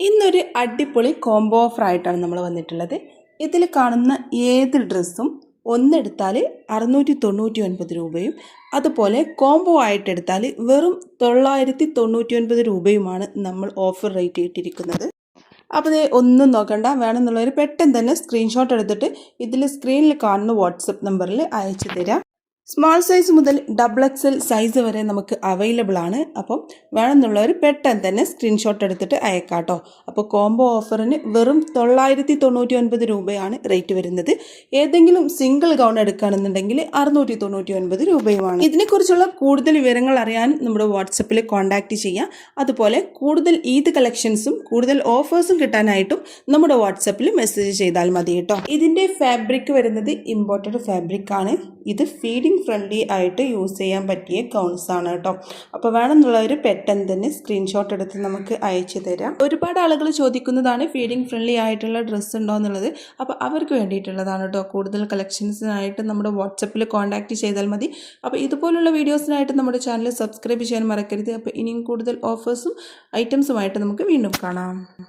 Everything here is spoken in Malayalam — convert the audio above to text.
ഇന്നൊരു അടിപൊളി കോംബോ ഓഫർ ആയിട്ടാണ് നമ്മൾ വന്നിട്ടുള്ളത്. ഇതിൽ കാണുന്ന ഏത് ഡ്രസ്സും ഒന്നെടുത്താൽ അറുന്നൂറ്റി തൊണ്ണൂറ്റി ഒൻപത് രൂപയും അതുപോലെ കോംബോ ആയിട്ട് എടുത്താൽ വെറും തൊള്ളായിരത്തി തൊണ്ണൂറ്റി ഒൻപത് രൂപയുമാണ് നമ്മൾ ഓഫർ റേറ്റ് ഇട്ടിരിക്കുന്നത്. അപ്പോൾ ഇത് ഒന്നും നോക്കണ്ട വേണമെന്നുള്ളവർ പെട്ടെന്ന് തന്നെ സ്ക്രീൻഷോട്ട് എടുത്തിട്ട് ഇതിൽ സ്ക്രീനിൽ കാണുന്ന വാട്സപ്പ് നമ്പറിൽ അയച്ചു തരാം. സ്മാൾ സൈസ് മുതൽ ഡബിൾ എക്സൽ സൈസ് വരെ നമുക്ക് അവൈലബിൾ ആണ്. അപ്പം വേണമെന്നുള്ളവർ പെട്ടെന്ന് തന്നെ സ്ക്രീൻഷോട്ട് എടുത്തിട്ട് അയക്കാട്ടോ. കേട്ടോ അപ്പോൾ കോംബോ ഓഫറിന് വെറും തൊള്ളായിരത്തി തൊണ്ണൂറ്റി ഒൻപത് രൂപയാണ് റേറ്റ് വരുന്നത്. ഏതെങ്കിലും സിംഗിൾ ഗൗൺ എടുക്കുകയാണെന്നുണ്ടെങ്കിൽ അറുന്നൂറ്റി തൊണ്ണൂറ്റി ഒൻപത് രൂപയുമാണ്. ഇതിനെക്കുറിച്ചുള്ള കൂടുതൽ വിവരങ്ങൾ അറിയാനും നമ്മുടെ വാട്സപ്പിൽ കോൺടാക്റ്റ് ചെയ്യാം. അതുപോലെ കൂടുതൽ ഈദ് കളക്ഷൻസും കൂടുതൽ ഓഫേഴ്സും കിട്ടാനായിട്ടും നമ്മുടെ വാട്സപ്പിൽ മെസ്സേജ് ചെയ്താൽ മതി കേട്ടോ. ഇതിന്റെ ഫാബ്രിക് വരുന്നത് ഇമ്പോർട്ടഡ് ഫാബ്രിക് ആണ്. ഇത് ഫീഡിങ് ഫ്രണ്ട്ലി ആയിട്ട് യൂസ് ചെയ്യാൻ പറ്റിയ ഗൗൺസ് ആണ് കേട്ടോ. അപ്പോൾ വേണമെന്നുള്ളവർ പെട്ടെന്ന് തന്നെ സ്ക്രീൻഷോട്ട് എടുത്ത് നമുക്ക് അയച്ചു തരാം. ഒരുപാട് ആളുകൾ ചോദിക്കുന്നതാണ് ഫീഡിങ് ഫ്രണ്ട്ലി ആയിട്ടുള്ള ഡ്രസ്സ് ഉണ്ടോ എന്നുള്ളത്. അപ്പോൾ അവർക്ക് വേണ്ടിയിട്ടുള്ളതാണ് കേട്ടോ. കൂടുതൽ കളക്ഷൻസിനായിട്ട് നമ്മുടെ വാട്സപ്പിൽ കോൺടാക്റ്റ് ചെയ്താൽ മതി. അപ്പോൾ ഇതുപോലുള്ള വീഡിയോസിനായിട്ട് നമ്മുടെ ചാനൽ സബ്സ്ക്രൈബ് ചെയ്യാൻ മറക്കരുത്. അപ്പോൾ ഇനിയും കൂടുതൽ ഓഫേഴ്സും ഐറ്റംസുമായിട്ട് നമുക്ക് വീണ്ടും കാണാം.